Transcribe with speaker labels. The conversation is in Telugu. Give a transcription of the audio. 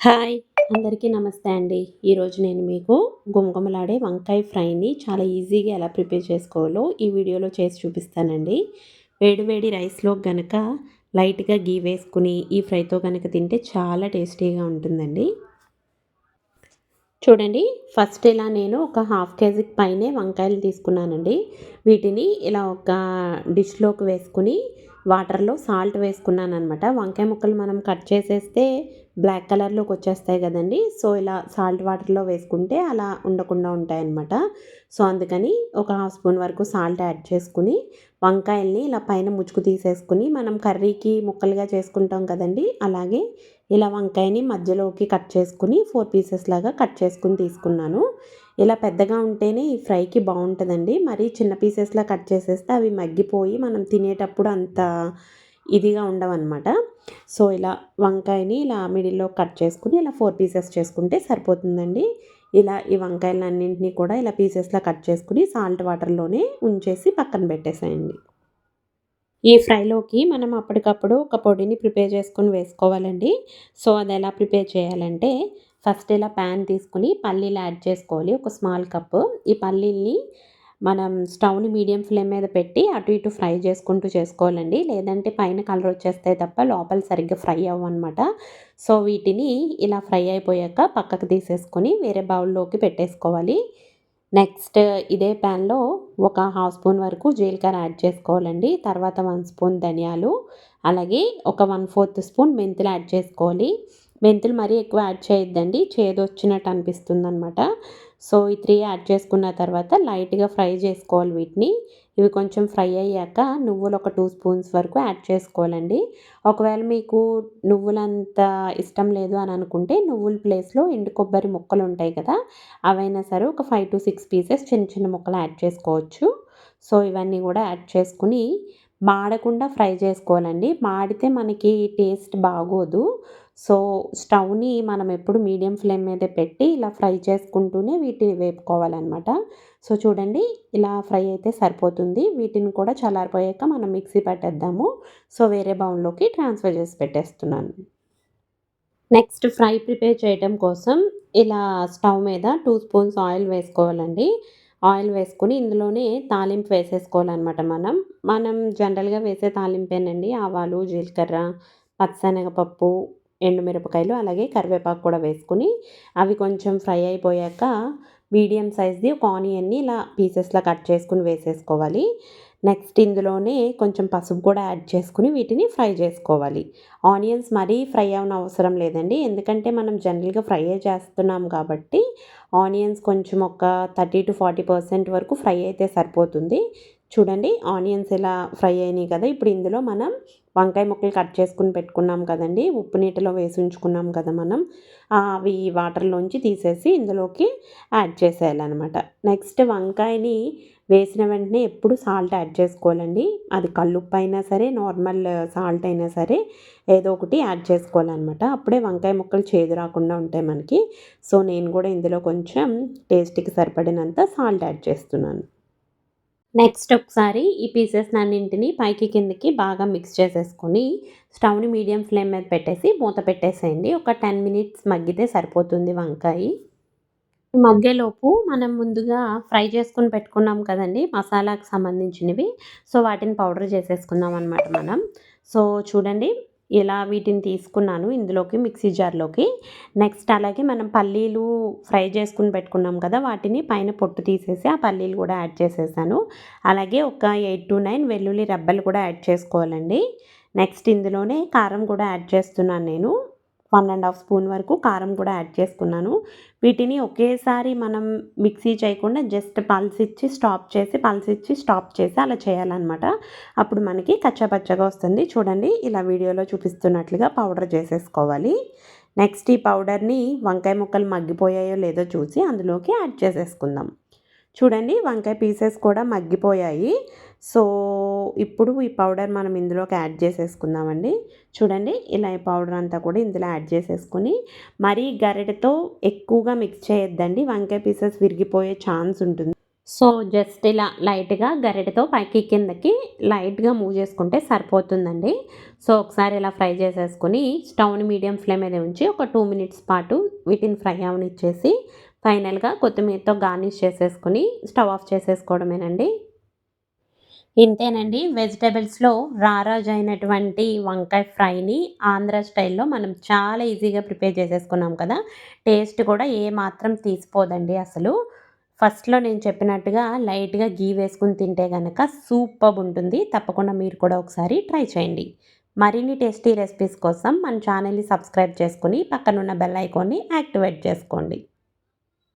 Speaker 1: హాయ్ అందరికీ నమస్తే అండి. ఈరోజు నేను మీకు గుమగుమలాడే వంకాయ ఫ్రైని చాలా ఈజీగా ఎలా ప్రిపేర్ చేసుకోవాలో ఈ వీడియోలో చేసి చూపిస్తానండి. వేడి వేడి రైస్లో గనక లైట్గా గీ వేసుకుని ఈ ఫ్రైతో కనుక తింటే చాలా టేస్టీగా ఉంటుందండి. చూడండి ఫస్ట్ ఇలా నేను ఒక హాఫ్ కేజీకి పైనే వంకాయలు తీసుకున్నానండి. వీటిని ఇలా ఒక డిష్లోకి వేసుకుని వాటర్లో సాల్ట్ వేసుకున్నాను అనమాట వంకాయ ముక్కలు మనం కట్ చేసేస్తే బ్లాక్ కలర్లోకి వచ్చేస్తాయి కదండి. సో ఇలా సాల్ట్ వాటర్లో వేసుకుంటే అలా ఉండకుండా ఉంటాయన్నమాట. సో అందుకని ఒక హాఫ్ స్పూన్ వరకు సాల్ట్ యాడ్ చేసుకుని వంకాయల్ని ఇలా పైన ముచ్చుకు తీసేసుకుని మనం కర్రీకి ముక్కలుగా చేసుకుంటాం కదండి. అలాగే ఇలా వంకాయని మధ్యలోకి కట్ చేసుకుని ఫోర్ పీసెస్ లాగా కట్ చేసుకుని తీసుకున్నాను. ఇలా పెద్దగా ఉంటేనే ఈ ఫ్రైకి బాగుంటుందండి. మరీ చిన్న పీసెస్లా కట్ చేసేస్తే అవి మగ్గిపోయి మనం తినేటప్పుడు అంత ఇదిగా ఉండవన్నమాట. సో ఇలా వంకాయని ఇలా మిడిల్లో కట్ చేసుకుని ఇలా ఫోర్ పీసెస్ చేసుకుంటే సరిపోతుందండి. ఇలా ఈ వంకాయలన్నింటినీ కూడా ఇలా పీసెస్లా కట్ చేసుకుని సాల్ట్ వాటర్లోనే ఉంచేసి పక్కన పెట్టేసేయండి. ఈ ఫ్రైలోకి మనం అప్పటికప్పుడు ఒక పొడిని ప్రిపేర్ చేసుకుని వేసుకోవాలండి. సో అది ఎలా ప్రిపేర్ చేయాలంటే ఫస్ట్ ఇలా ప్యాన్ తీసుకుని పల్లీలు యాడ్ చేసుకోవాలి. ఒక స్మాల్ కప్పు ఈ పల్లీల్ని మనం స్టవ్ని మీడియం ఫ్లేమ్ మీద పెట్టి అటు ఇటు ఫ్రై చేసుకుంటూ చేసుకోవాలండి. లేదంటే పైన కలర్ వచ్చేస్తాయి తప్ప లోపల సరిగ్గా ఫ్రై అవ్వనమాట. సో వీటిని ఇలా ఫ్రై అయిపోయాక పక్కకు తీసేసుకొని వేరే బౌల్లోకి పెట్టేసుకోవాలి. నెక్స్ట్ ఇదే ప్యాన్లో ఒక హాఫ్ స్పూన్ వరకు జీలకర్ర యాడ్ చేసుకోవాలండి. తర్వాత వన్ స్పూన్ ధనియాలు. అలాగే ఒక వన్ ఫోర్త్ స్పూన్ మెంతులు యాడ్ చేసుకోవాలి. మెంతులు మరీ ఎక్కువ యాడ్ చేయొద్దండి. చేదు వచ్చినట్టు అనిపిస్తుంది అనమాట సో ఈ త్రీ యాడ్ చేసుకున్న తర్వాత లైట్గా ఫ్రై చేసుకోవాలి వీటిని. ఇవి కొంచెం ఫ్రై అయ్యాక నువ్వులు ఒక టూ స్పూన్స్ వరకు యాడ్ చేసుకోవాలండి. ఒకవేళ మీకు నువ్వులంత ఇష్టం లేదు అని అనుకుంటే నువ్వుల ప్లేస్లో ఎండు కొబ్బరి ముక్కలు ఉంటాయి కదా అవైనా సరే ఒక ఫైవ్ టు సిక్స్ పీసెస్ చిన్న చిన్న ముక్కలు యాడ్ చేసుకోవచ్చు. సో ఇవన్నీ కూడా యాడ్ చేసుకుని మాడకుండా ఫ్రై చేసుకోవాలండి. మాడితే మనకి టేస్ట్ బాగోదు. సో స్టవ్ని మనం ఎప్పుడు మీడియం ఫ్లేమ్ మీద పెట్టి ఇలా ఫ్రై చేసుకుంటూనే వీటిని వేపుకోవాలన్నమాట. సో చూడండి ఇలా ఫ్రై అయితే సరిపోతుంది. వీటిని కూడా చల్లారిపోయాక మనం మిక్సీ పట్టేద్దాము. సో వేరే బౌన్లోకి ట్రాన్స్ఫర్ చేసి పెట్టేస్తున్నాను. నెక్స్ట్ ఫ్రై ప్రిపేర్ చేయడం కోసం ఇలా స్టవ్ మీద టూ స్పూన్స్ ఆయిల్ వేసుకోవాలండి. ఆయిల్ వేసుకొని ఇందులోనే తాలింపు వేసేసుకోవాలన్నమాట మనం. మనం జనరల్గా వేసే తాలింపేనండి. ఆవాలు జీలకర్ర పచ్చనగపప్పు ఎండుమిరపకాయలు అలాగే కరివేపాకు కూడా వేసుకుని అవి కొంచెం ఫ్రై అయిపోయాక మీడియం సైజ్ది ఒక ఆనియన్ని ఇలా పీసెస్లా కట్ చేసుకుని వేసేసుకోవాలి. నెక్స్ట్ ఇందులోనే కొంచెం పసుపు కూడా యాడ్ చేసుకుని వీటిని ఫ్రై చేసుకోవాలి. ఆనియన్స్ మరీ ఫ్రై అవన అవసరం లేదండి. ఎందుకంటే మనం జనరల్గా ఫ్రై చేస్తున్నాం కాబట్టి ఆనియన్స్ కొంచెం ఒక థర్టీ టు ఫార్టీ పర్సెంట్ వరకు ఫ్రై అయితే సరిపోతుంది. చూడండి ఆనియన్స్ ఇలా ఫ్రై అయినాయి కదా ఇప్పుడు ఇందులో మనం వంకాయ ముక్కలు కట్ చేసుకుని పెట్టుకున్నాం కదండి ఉప్పు నీటిలో వేసి ఉంచుకున్నాం కదా మనం అవి వాటర్లోంచి తీసేసి ఇందులోకి యాడ్ చేసేయాలన్నమాట. నెక్స్ట్ వంకాయని వేసిన వెంటనే ఎప్పుడు సాల్ట్ యాడ్ చేసుకోవాలండి అది కల్లుప్పు అయినా సరే నార్మల్ సాల్ట్ అయినా సరే ఏదో ఒకటి యాడ్ చేసుకోవాలన్నమాట. అప్పుడే వంకాయ ముక్కలు చేదు రాకుండా ఉంటాయి మనకి సో నేను కూడా ఇందులో కొంచెం టేస్ట్కి సరిపడినంత సాల్ట్ యాడ్ చేస్తున్నాను. నెక్స్ట్ ఒకసారి ఈ పీసెస్ అన్నింటినీ పైకి కిందకి బాగా మిక్స్ చేసేసుకొని స్టవ్ని మీడియం ఫ్లేమ్ మీద పెట్టేసి మూత పెట్టేసేయండి. ఒక టెన్ మినిట్స్ మగ్గితే సరిపోతుంది వంకాయ. మగ్గేలోపు మనం ముందుగా ఫ్రై చేసుకుని పెట్టుకున్నాం కదండి మసాలాకు సంబంధించినవి. సో వాటిని పౌడర్ చేసేసుకుందాం అనమాట మనం. సో చూడండి ఇలా వీటిని తీసుకున్నాను ఇందులోకి మిక్సీ జార్లోకి. నెక్స్ట్ అలాగే మనం పల్లీలు ఫ్రై చేసుకుని పెట్టుకున్నాం కదా వాటిని పైన పొట్టు తీసేసి ఆ పల్లీలు కూడా యాడ్ చేసేసాను. అలాగే ఒక ఎయిట్ టు నైన్ వెల్లుల్లి రెబ్బలు కూడా యాడ్ చేసుకోవాలండి. నెక్స్ట్ ఇందులోనే కారం కూడా యాడ్ చేస్తున్నాను నేను. వన్ అండ్ హాఫ్ స్పూన్ వరకు కారం కూడా యాడ్ చేసుకున్నాను. వీటిని ఒకేసారి మనం మిక్సీ చేయకుండా జస్ట్ పల్సిచ్చి స్టాప్ చేసి పల్సిచ్చి స్టాప్ చేసి అలా చేయాలన్నమాట. అప్పుడు మనకి కచ్చపచ్చగా వస్తుంది. చూడండి ఇలా వీడియోలో చూపిస్తున్నట్లుగా పౌడర్ చేసేసుకోవాలి. నెక్స్ట్ ఈ పౌడర్ని వంకాయ ముక్కలు మగ్గిపోయాయో లేదో చూసి అందులోకి యాడ్ చేసేసుకుందాం. చూడండి వంకాయ పీసెస్ కూడా మగ్గిపోయాయి. సో ఇప్పుడు ఈ పౌడర్ మనం ఇందులోకి యాడ్ చేసేసుకుందామండి. చూడండి ఇలా ఈ పౌడర్ అంతా కూడా ఇందులో యాడ్ చేసేసుకొని మరీ గరిటతో ఎక్కువగా మిక్స్ చేయొద్దండి. వంకాయ పీసెస్ విరిగిపోయే ఛాన్స్ ఉంటుంది. సో జస్ట్ ఇలా లైట్గా గరిటెతో పైకి కిందకి లైట్గా మూవ్ చేసుకుంటే సరిపోతుందండి. సో ఒకసారి ఇలా ఫ్రై చేసేసుకొని స్టవ్ని మీడియం ఫ్లేమ్ మీద ఉంచి ఒక టూ మినిట్స్ పాటు వీటిని ఫ్రై అవనిచ్చేసి ఫైనల్గా కొత్తిమీరతో గార్నిష్ చేసేసుకొని స్టవ్ ఆఫ్ చేసేసుకోవడమేనండి. ఇంతేనండి. వెజిటేబుల్స్లో రారాజు అయినటువంటి వంకాయ ఫ్రైని ఆంధ్ర స్టైల్లో మనం చాలా ఈజీగా ప్రిపేర్ చేసేసుకున్నాం కదా. టేస్ట్ కూడా ఏ మాత్రం తీసిపోదండి అసలు. ఫస్ట్లో నేను చెప్పినట్టుగా లైట్గా గీ వేసుకుని తింటే కనుక సూపర్ ఉంటుంది. తప్పకుండా మీరు కూడా ఒకసారి ట్రై చేయండి. మరిన్ని టేస్టీ రెసిపీస్ కోసం మన ఛానల్ని సబ్స్క్రైబ్ చేసుకుని పక్కనున్న బెల్ ఐకాన్ని యాక్టివేట్ చేసుకోండి.